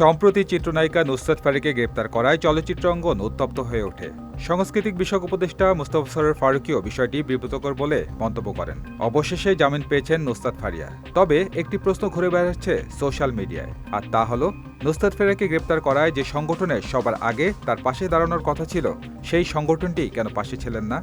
সম্প্রতি চিত্রনায়িকা নুসরাত ফারিকে গ্রেপ্তার করায় চলচ্চিত্র অঙ্গন উত্তপ্ত হয়ে ওঠে। সাংস্কৃতিক বিষয়ক উপদেষ্টা মুস্তফা সরের ফারুকিও বিষয়টি বিব্রতকর বলে মন্তব্য করেন। অবশেষে জামিন পেয়েছেন নুসরাত ফারিয়া। তবে একটি প্রশ্ন ঘুরে বেড়াচ্ছে সোশ্যাল মিডিয়ায়। আর তা হলো, নুসরাত ফারিয়াকে গ্রেপ্তার করায় যে সংগঠনে সবার আগে তার পাশে দাঁড়ানোর কথা ছিল, সেই সংগঠনটি কেন পাশে ছিলেন না?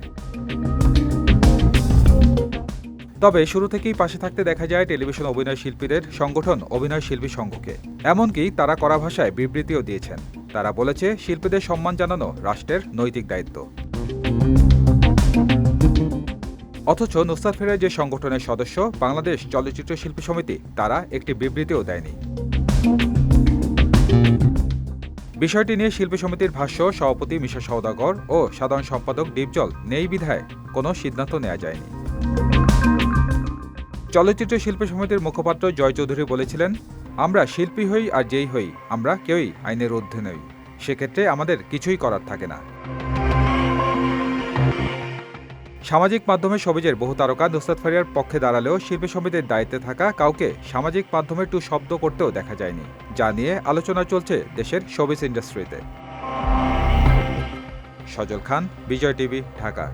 তবে শুরু থেকেই পাশে থাকতে দেখা যায় টেলিভিশন অভিনয় শিল্পীদের সংগঠন অভিনয় শিল্পী সংঘকে। এমনকি তারা কড়া ভাষায় বিবৃতিও দিয়েছেন। তারা বলেছে, শিল্পীদের সম্মান জানানো রাষ্ট্রের নৈতিক দায়িত্ব। অথচ নুসরাত ফেরার যে সংগঠনের সদস্য, বাংলাদেশ চলচ্চিত্র শিল্পী সমিতি, তারা একটি বিবৃতিও দেয়নি। বিষয়টি নিয়ে শিল্পী সমিতির ভাষ্য, সভাপতি মিশা সওদাগর ও সাধারণ সম্পাদক দীপজল নেই বিধায় কোনো সিদ্ধান্ত নেওয়া যায়নি। চলচ্চিত্র শিল্পী সমিতির মুখপাত্র জয় চৌধুরী বলেছিলেন, আমরা শিল্পী হই আর যেই হই, আমরা কেউই আইনের ঊর্ধ্বে নই। সেক্ষেত্রে আমাদের কিছুই করার থাকে না। সামাজিক মাধ্যমে সবিজের বহু তারকা নুসরাত ফারিয়ার পক্ষে দাঁড়ালেও শিল্পী সমিতির দায়িত্বে থাকা কাউকে সামাজিক মাধ্যমে টু শব্দ করতেও দেখা যায়নি, যা নিয়ে আলোচনা চলছে দেশের শোবিস ইন্ডাস্ট্রিতে। সজল খান, বিজয় টিভি, ঢাকা।